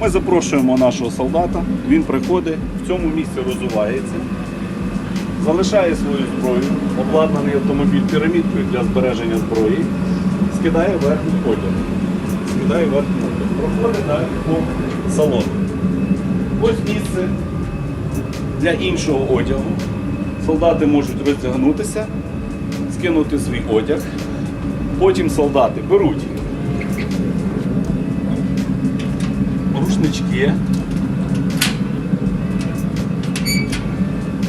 Ми запрошуємо нашого солдата, він приходить, в цьому місці розувається, залишає свою зброю, обладнаний автомобіль пірамідкою для збереження зброї, скидає верхній одяг. Скидає верхній одяг. Проходить далі по салону. Ось місце для іншого одягу. Солдати можуть роздягнутися, скинути свій одяг. Потім солдати беруть рушнички.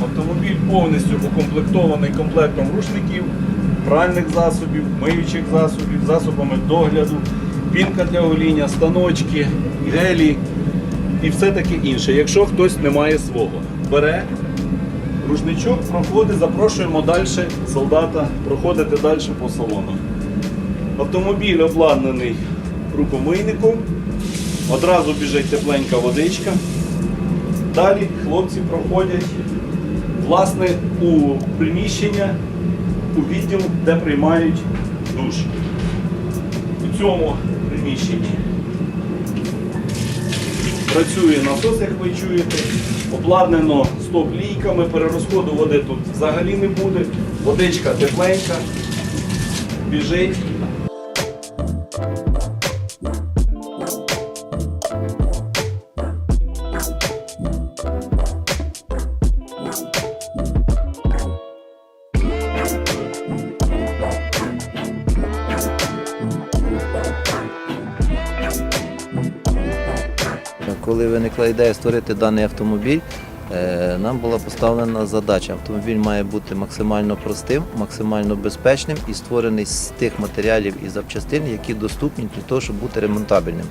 Автомобіль повністю укомплектований комплектом рушників, пральних засобів, миючих засобів, засобами догляду, пінка для гоління, станочки, гелі і все таке інше. Якщо хтось не має свого, бере рушничок, проходить, запрошуємо далі солдата проходити далі по салону. Автомобіль обладнаний рукомийником. Одразу біжить тепленька водичка. Далі хлопці проходять власне у приміщення, у відділ, де приймають душ. У цьому приміщенні працює насос, як ви чуєте, обладнано стоп-лійками, перерозходу води тут взагалі не буде. Водичка тепленька, біжить. Коли виникла ідея створити даний автомобіль, е, нам була поставлена задача. Автомобіль має бути максимально простим, максимально безпечним і створений з тих матеріалів і запчастин, які доступні для того, щоб бути ремонтабельним.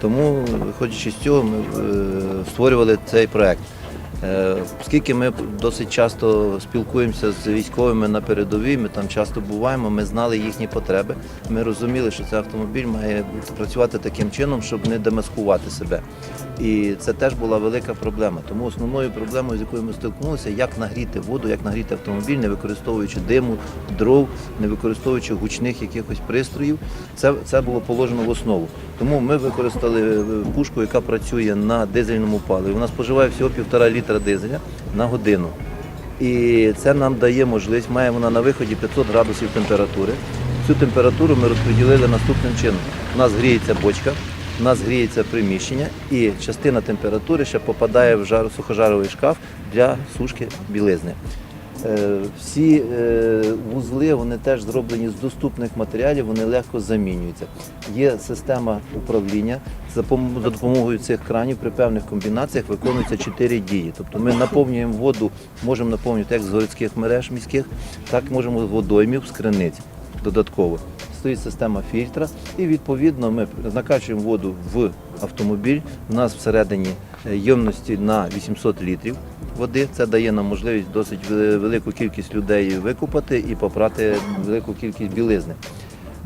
Тому, виходячи з цього, ми е, створювали цей проект. Е, Оскільки ми досить часто спілкуємося з військовими на передовій, ми там часто буваємо, ми знали їхні потреби. Ми розуміли, що цей автомобіль має працювати таким чином, щоб не демаскувати себе. І це теж була велика проблема. Тому основною проблемою, з якою ми стикнулися, як нагріти воду, як нагріти автомобіль, не використовуючи диму, дров, не використовуючи гучних якихось пристроїв. Це, це було положено в основу. Тому ми використали е, пушку, яка працює на дизельному паливі. Вона споживає всього півтора літра дизеля на годину. І це нам дає можливість, має вона на виході 500 градусів температури. Цю температуру ми розподілили наступним чином. У нас гріється бочка, у нас гріється приміщення, і частина температури ще попадає в жар, сухожаровий шкаф для сушки білизни. Е, Всі е, вузли вони теж зроблені з доступних матеріалів, вони легко замінюються. Є система управління за допомогою цих кранів при певних комбінаціях виконуються чотири дії. Тобто ми наповнюємо воду, можемо наповнювати як з городських мереж міських, так можемо з водоймів з криниць додатково. Стоїть система фільтра, і відповідно ми накачуємо воду в автомобіль. У нас всередині е, ємності на 800 літрів води. Це дає нам можливість досить велику кількість людей викупати і попрати велику кількість білизни.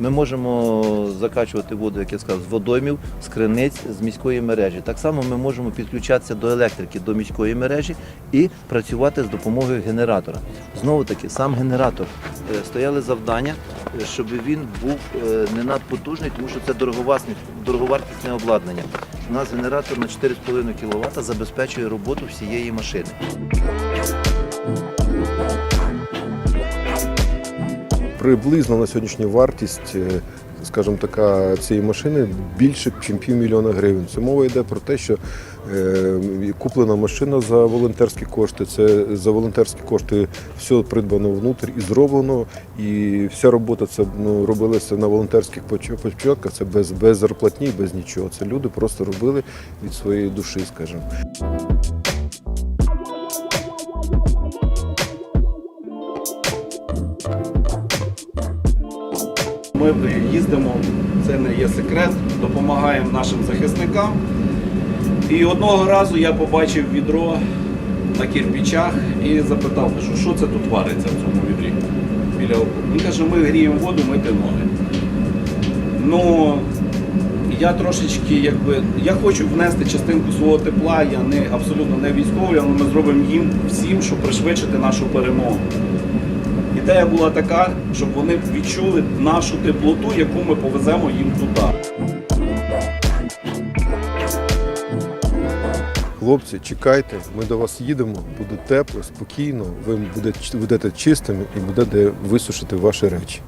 Ми можемо закачувати воду, як я сказав, з водоймів, з криниць, з міської мережі. Так само ми можемо підключатися до електрики, до міської мережі і працювати з допомогою генератора. Знову таки, сам генератор е, стояли завдання, е, щоб він був е, не надпотужний, тому що це дороговартісне, обладнання. У нас генератор на 4,5 кВт забезпечує роботу всієї машини. Приблизно на сьогоднішню вартість, е, скажімо така, цієї машини більше, ніж півмільйона гривень. Це мова йде про те, що е, куплена машина за волонтерські кошти. Це за волонтерські кошти все придбано внутрі і зроблено. І вся робота це ну, робилася на волонтерських поч- початках. Це без, без зарплатні, без нічого. Це люди просто робили від своєї душі, скажімо. Ми їздимо, це не є секрет, допомагаємо нашим захисникам. І одного разу я побачив відро на кирпичах і запитав, що, це тут вариться в цьому відрі біля окопу. Він каже, ми гріємо воду, мити ноги. Ну, я трошечки, якби, я хочу внести частинку свого тепла, я не абсолютно не військовий, але ми зробимо їм всім, щоб пришвидшити нашу перемогу. Ідея була така, щоб вони відчули нашу теплоту, яку ми повеземо їм туди. Хлопці, чекайте, ми до вас їдемо, буде тепло, спокійно, ви будете, чистими і буде де висушити ваші речі.